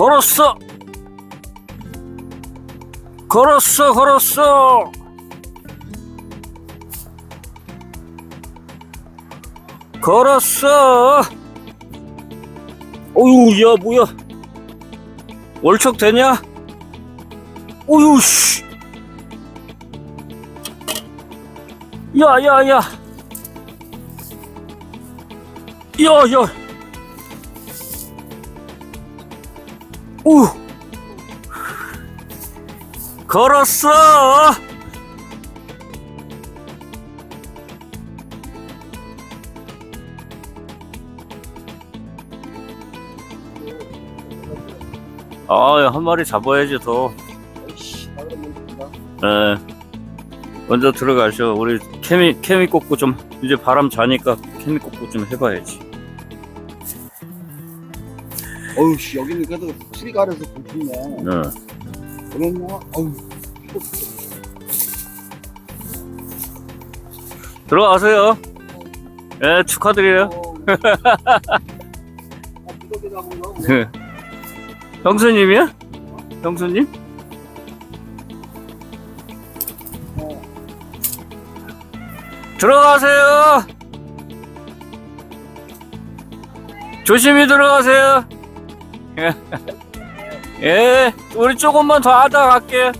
걸었어. 걸었어, 걸었어. 걸었어. 어유, 야, 뭐야. 월척 되냐? 어유, 씨. 야, 야, 야. 야, 야. 우. 걸었어. 아, 한 마리 잡아야지 더. 된다. 예. 먼저 들어가셔. 우리 케미 케미 꽂고 좀 이제 바람 자니까 케미 꽂고 좀 해봐야지. 어우, 씨, 여기는 그래도 확실히 가려서 좋네. 네. 그랬나? 어우, 들어가세요. 예, 축하드려요. 어. 아, 무더기다 보여. 형수님이야? 형수님? 어. 들어가세요. 조심히 들어가세요. 예. 예, 우리 조금만 더 하다 갈게.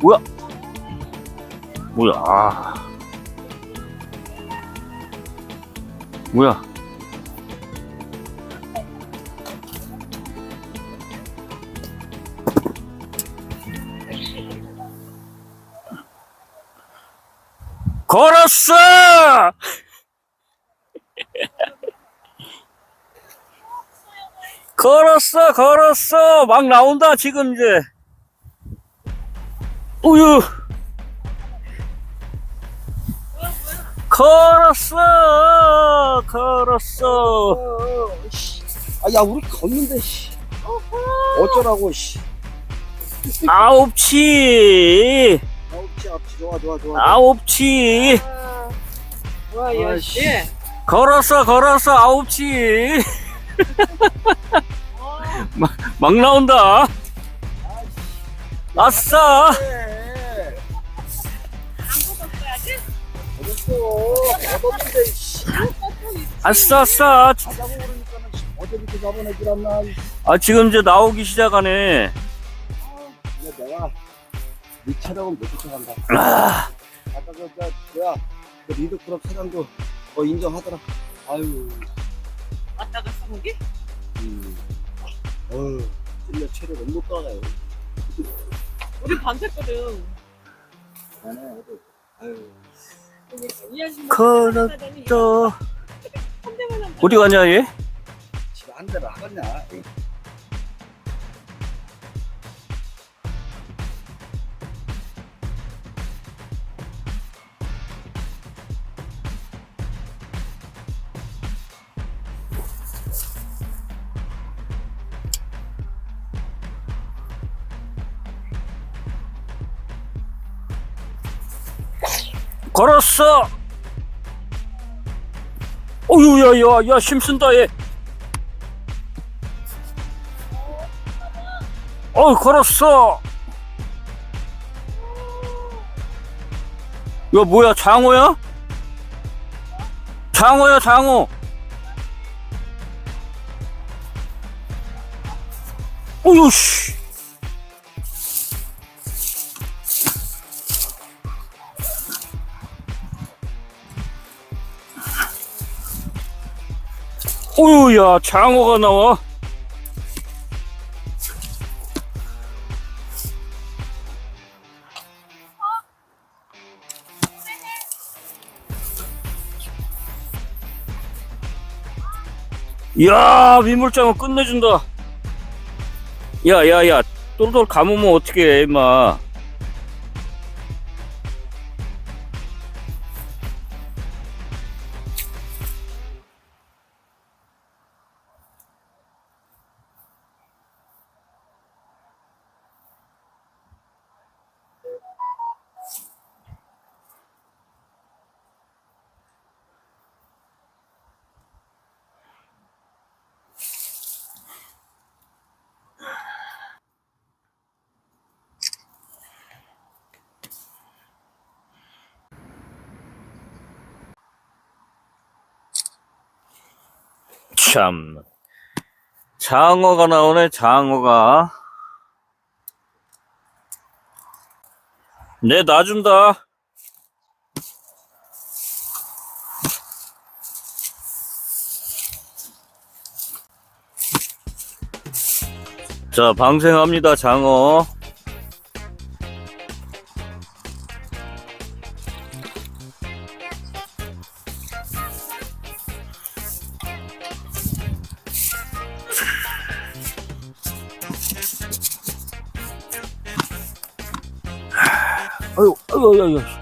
뭐야? 뭐야? 아. 뭐야? 걸었어! 걸었어, 걸었어. 막 나온다, 지금 이제. 우유. 걸었어, 걸었어. 아, 야, 우리 걷는데, 씨. 어쩌라고, 씨. 아홉치, 아홉치, 아홉치, 좋아, 좋아, 좋아. 아홉치. 와, 아이씨. 역시. 걸었어, 걸었어, 아홉치. 막 나온다. 아싸. 네. 어딨어? 얻었는데, 씨. 아싸, 아싸. 가자고 그러니까는, 씨. 어제부터 잡아내질 않나. 이 아, 지금 이제 나오기 시작하네. 네 차량은 못 쫓아간다. 아, 아까 그, 저, 뭐야, 그 리드클럽 차량도 어, 인정하더라. 아유, 왔다 갔어, 거기? 음. 어휴, 찔려 체력 너무 높아가요. 우리 밤샜거든. 어디, 아유. 이 아줌마 걸었어. 저, 한 대만 한 어디 가냐, 얘? 한 대를 하겠냐. 걸었어. 어유, 야, 야, 야, 힘쓴다, 얘. 어, 걸었어. 이거 뭐야, 장어야? 장어야, 장어. 어유, 씨. 어유야, 장어가 나와. 이야, 민물장어 끝내준다. 야, 야, 야, 똘똘 감으면 어떻게 해, 임마. 참. 장어가 나오네, 장어가. 네, 놔준다. 자, 방생합니다, 장어. 아유, 아유, 아유, 아유.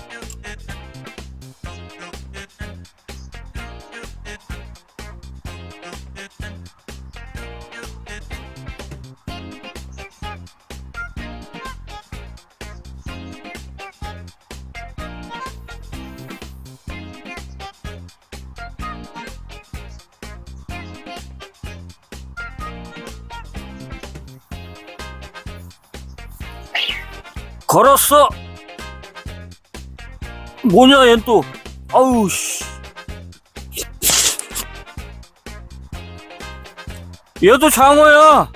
걸었어. 뭐냐, 얜 또. 아우, 씨. 얘도 장어야.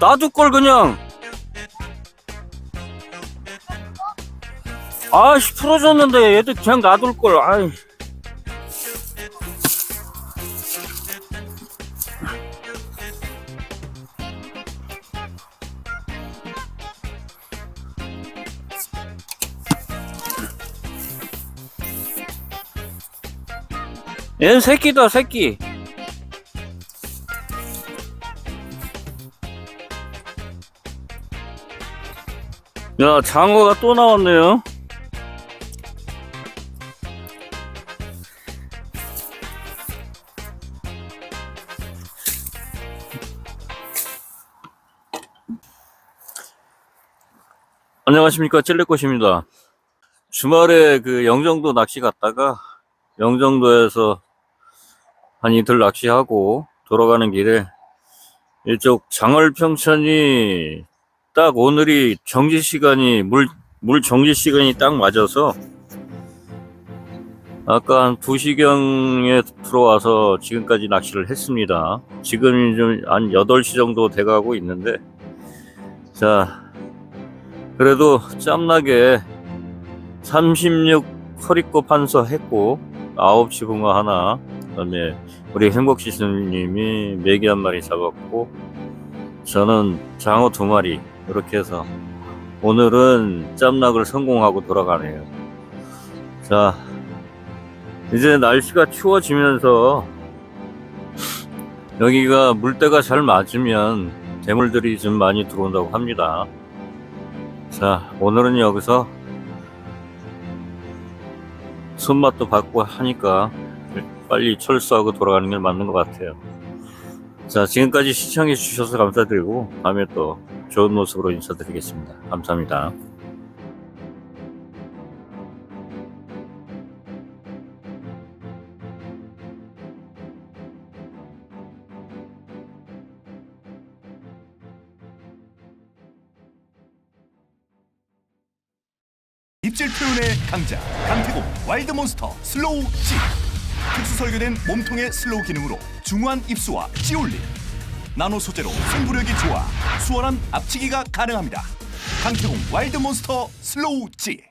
놔둘 걸, 그냥. 아씨, 풀어줬는데 얘도 그냥 놔둘 걸, 아이. 얘는 새끼다, 새끼. 야, 장어가 또 나왔네요. 안녕하십니까, 찔레꽃입니다. 주말에 그 영종도 낚시 갔다가 영종도에서 한 이틀 낚시하고 돌아가는 길에 이쪽 장월평천이 딱 오늘이 정지 시간이 물, 물 정지 시간이 딱 맞아서 아까 한 2시경에 들어와서 지금까지 낚시를 했습니다. 지금이 좀 한 8시 정도 돼가고 있는데 자 그래도 짬나게 36 허리꽃 판서 했고 9시 붕어 하나 그다음에 우리 행복시스님이 메기 한 마리 잡았고 저는 장어 두 마리 이렇게 해서 오늘은 짬낙을 성공하고 돌아가네요. 자 이제 날씨가 추워지면서 여기가 물때가 잘 맞으면 대물들이 좀 많이 들어온다고 합니다. 자 오늘은 여기서 손맛도 받고 하니까 빨리 철수하고 돌아가는 게 맞는 것 같아요. 자, 지금까지 시청해 주셔서 감사드리고 다음에 또 좋은 모습으로 인사드리겠습니다. 감사합니다. 입질 표현의 강자 강태공 와일드몬스터 슬로우 찌 특수 설계된 몸통의 슬로우 기능으로 중후한 입수와 찌올림. 나노 소재로 승부력이 좋아 수월한 앞치기가 가능합니다. 강태공 와일드 몬스터 슬로우 찌